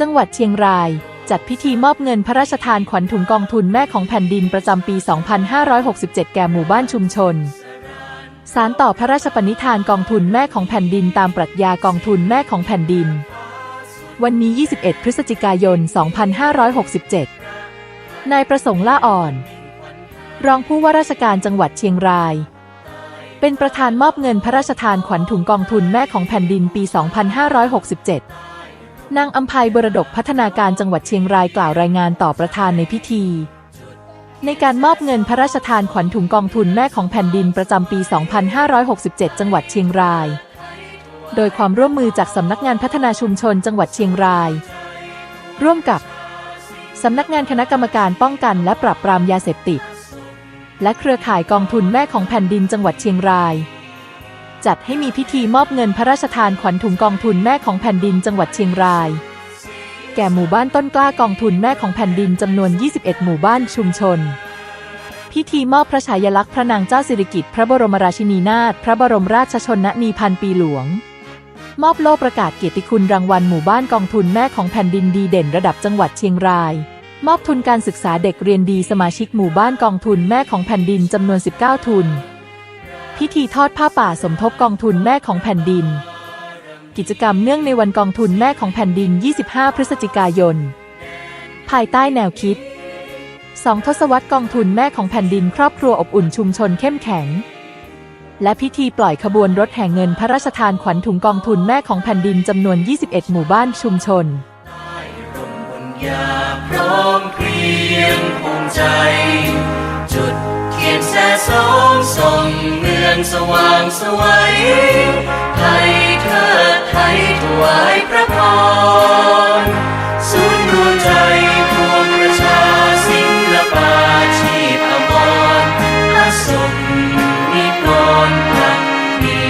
จังหวัดเชียงราย จัดพิธีมอบเงินพระราชทานขวัญถุงกองทุนแม่ของแผ่นดินประจำปี 2567 แก่หมู่บ้านชุมชน สารต่อพระราชปณิธานกองทุนแม่ของแผ่นดินตามปรัชญากองทุนแม่ของแผ่นดิน วันนี้ 21 พฤศจิกายน 2567 นายประสงค์ล่าอ่อน รองผู้ว่าราชการจังหวัดเชียงรายเป็นประธานมอบเงินพระราชทานขวัญถุงกองทุนแม่ของแผ่นดินปี 2567 นางอัมภัยบรดกพัฒนาการจังหวัดเชียงรายกล่าวรายงานต่อประธานในพิธี ในการมอบเงินพระราชทานขวัญถุงกองทุนแม่ของแผ่นดินประจำปี 2567 จังหวัดเชียงราย โดยความร่วมมือจากสำนักงานพัฒนาชุมชนจังหวัดเชียงราย ร่วมกับสำนักงานคณะกรรมการป้องกันและปราบปรามยาเสพติด และเครือข่ายกองทุนแม่ของแผ่นดินจังหวัดเชียงราย จัดให้มีพิธีมอบเงินพระราชทานขวัญถุงกองทุนแม่ของแผ่นดินจังหวัดเชียงราย แก่หมู่บ้านต้นกล้ากองทุนแม่ของแผ่นดินจำนวน 21 หมู่บ้านชุมชน พิธีมอบพระฉายาลักษณ์พระนางเจ้าสิริกิติ์พระบรมราชินีนาถพระบรมราชชนนีพันปีหลวง มอบโล่ประกาศเกียรติคุณรางวัลหมู่บ้านกองทุนแม่ของแผ่นดินดีเด่นระดับจังหวัดเชียงรายมอบทุนการศึกษาเด็กเรียนดีสมาชิกหมู่บ้านกองทุนแม่ของแผ่นดินจำนวน 19 ทุน พิธีทอดผ้าป่าสมทบกองทุนแม่ของแผ่นดิน กิจกรรมเนื่องในวันกองทุนแม่ของแผ่นดิน 25 พฤศจิกายน ภายใต้แนวคิดสองทศวรรษกองทุนแม่ของแผ่นดินครอบครัวอบอุ่นชุมชนเข้มแข็ง และพิธีปล่อยขบวนรถแห่เงินพระราชทานขวัญถุงกองทุนแม่ของแผ่นดินจำนวน 21 หมู่บ้านชุมชนยาพร้อมเพรียงภูมิใจ จุดเทียนแสสองส่องเมือ สว่างสวัยไทยเธอไทยถวายพระพรศูนย์รวมใจพวงประชาศิลปาชีพอมรพระสุนิกรพักดี